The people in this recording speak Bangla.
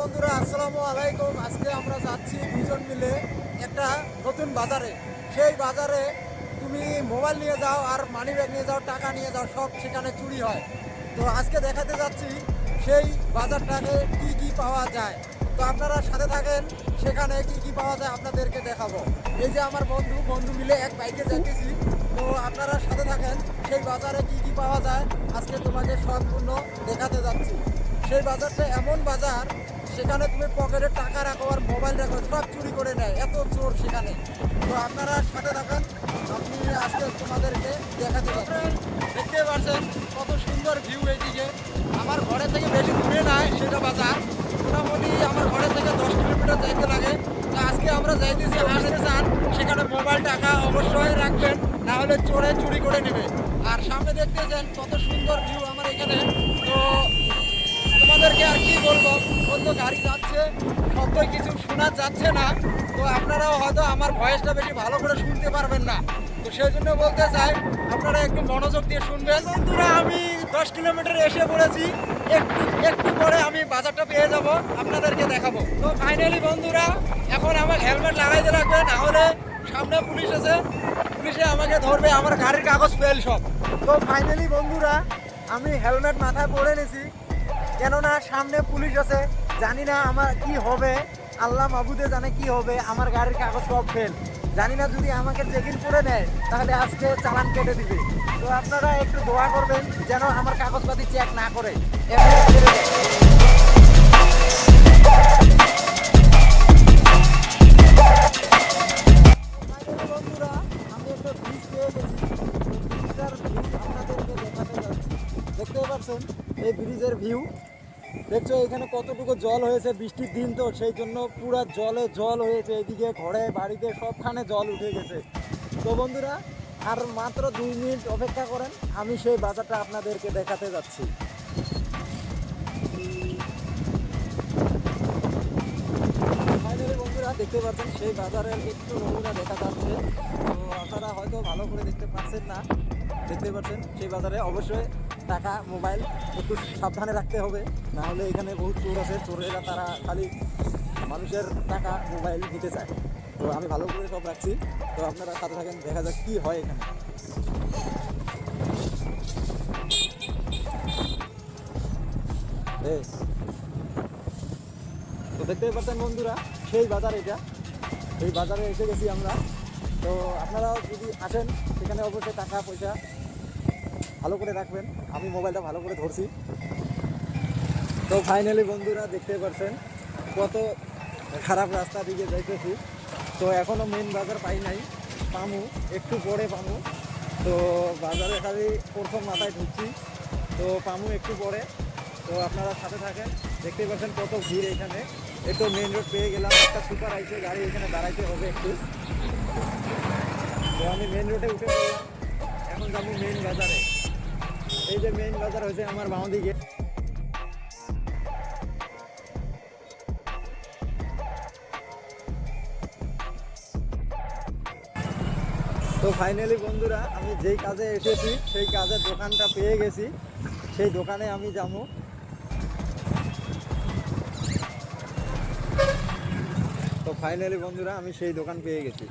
বন্ধুরা, আসসালামু আলাইকুম। আজকে আমরা যাচ্ছি দুজন মিলে একটা নতুন বাজারে। সেই বাজারে তুমি মোবাইল নিয়ে যাও আর মানি ব্যাগ নিয়ে যাও, টাকা নিয়ে যাও, সব সেখানে চুরি হয়। তো আজকে দেখাতে যাচ্ছি সেই বাজারটাকে কি কি পাওয়া যায়। তো আপনারা সাথে থাকেন, সেখানে কি কি পাওয়া যায় আপনাদেরকে দেখাবো। এই যে আমার বন্ধু বন্ধু মিলে এক বাইকে যাইতেছি। তো আপনারা সাথে থাকেন, সেই বাজারে কি কি পাওয়া যায়। আজকে তোমাকে সম্পূর্ণ দেখাতে যাচ্ছি। সেই বাজারটা এমন বাজার সেখানে তুমি পকেটে টাকা রাখো আর মোবাইল রাখো, সব চুরি করে নেয়, এত চোর সেখানে। তো আপনারা সাথে থাকেন, আপনি আজকে তোমাদেরকে দেখাতে পারবেন। দেখতে পাচ্ছেন কত সুন্দর ভিউ এইদিকে আমার ঘরে থেকে বেশি দূরে নাই, সেটা বাজার। মোটামুটি আমার ঘরে থেকে দশ কিলোমিটার যাইতে লাগে। তো আজকে আমরা যাইতেছি আসতে চান, সেখানে মোবাইল টাকা অবশ্যই রাখবেন, না হলে চোরে চুরি করে নেবে। আর সামনে দেখতেছেন কত সুন্দর ভিউ আমার এখানে। তো তোমাদেরকে আর কি বলব? বন্ধ গাড়ি যাচ্ছে, শব্দই কিছু শোনা যাচ্ছে না। তো আপনারাও হয়তো আমার ভয়েসটা বেশি ভালো করে শুনতে পারবেন না। তো সেই জন্য বলতে চাই, আপনারা একটু মনোযোগ দিয়ে শুনবেন। বন্ধুরা, আমি দশ কিলোমিটার এসে পড়েছি। একটু একটু পরে আমি বাজারটা পেয়ে যাব, আপনাদেরকে দেখাবো। তো ফাইনালি বন্ধুরা, এখন আমাকে হেলমেট লাগাইতে রাখবে না হলে সামনে পুলিশ আছে। পুলিশে আমাকে ধরবে, আমার গাড়ির কাগজ ফেল সব। তো ফাইনালি বন্ধুরা, আমি হেলমেট মাথায় পরে নিয়েছি কেননা সামনে পুলিশ আছে। জানি না আমার কি হবে। আল্লাহ মাবুদে জানে কি হবে, আমার গাড়ির কাগজ সব ফেল জানি না যদি আমাকে চেকিং করে নেয়, তাহলে আজকে চালান কেটে দিবে। তো আপনারা একটু দোয়া করবেন যেন আমার কাগজপাতি চেক না করে। এই ব্রিজের ভিউ দেখছ, এখানে কতটুকু জল হয়েছে? বৃষ্টির দিন তো, সেই জন্য পুরো জলে জল হয়েছে। এদিকে ঘরে, বাড়িতে সবখানে জল উঠে গেছে। তো বন্ধুরা, আর মাত্র দুই মিনিট অপেক্ষা করেন, আমি সেই বাজারটা আপনাদেরকে দেখাতে যাচ্ছি। বন্ধুরা, দেখতে পাচ্ছেন, সেই বাজারের একটু নমুনা দেখা যাচ্ছে। তো আপনারা হয়তো ভালো করে দেখতে পাচ্ছেন না। দেখতে পাচ্ছেন, সেই বাজারে অবশ্যই টাকা, মোবাইল একটু সাবধানে রাখতে হবে। না হলে এখানে বহুত চোর আছে, চোরেরা তারা খালি মানুষের টাকা, মোবাইল নিতে চায়। তো আমি ভালো করে সব রাখছি। তো আপনারা সাথে থাকেন, দেখা যাক কি হয় এখানে। তো দেখতেই পাচ্ছেন বন্ধুরা, সেই বাজার এটা। সেই বাজারে এসে গেছি আমরা। তো আপনারা যদি আসেন, সেখানে অবশ্যই টাকা, পয়সা ভালো করে রাখবেন। আমি মোবাইলটা ভালো করে ধরছি। তো ফাইনালি বন্ধুরা দেখতে পারছেন কত খারাপ রাস্তা দিকে যাইতেছি। তো এখনও মেন বাজার পাই নাই। পামু, একটু পরে পামু। তো বাজারে খালি প্রথম মাথায় ঢুকছি। তো পামু একটু পরে। তো আপনারা সাথে থাকেন। দেখতে পাচ্ছেন কত ভিড় এখানে। একটু মেন রোড পেয়ে গেলাম। একটা সুপার আইসে গাড়ি এখানে দাঁড়াইতে হবে একটু। তো আমি মেন রোডে উঠে পড়লাম। এখন যাব মেন বাজারে। এই যে মেন বাজার হয়েছে আমার বাঁ তো ফাইনালি বন্ধুরা, আমি যেই কাজে এসেছি, সেই কাজের দোকানটা পেয়ে গেছি। সেই দোকানে আমি যাব। ফাইনালি বন্ধুরা আমি সেই দোকান পেয়ে গেছি।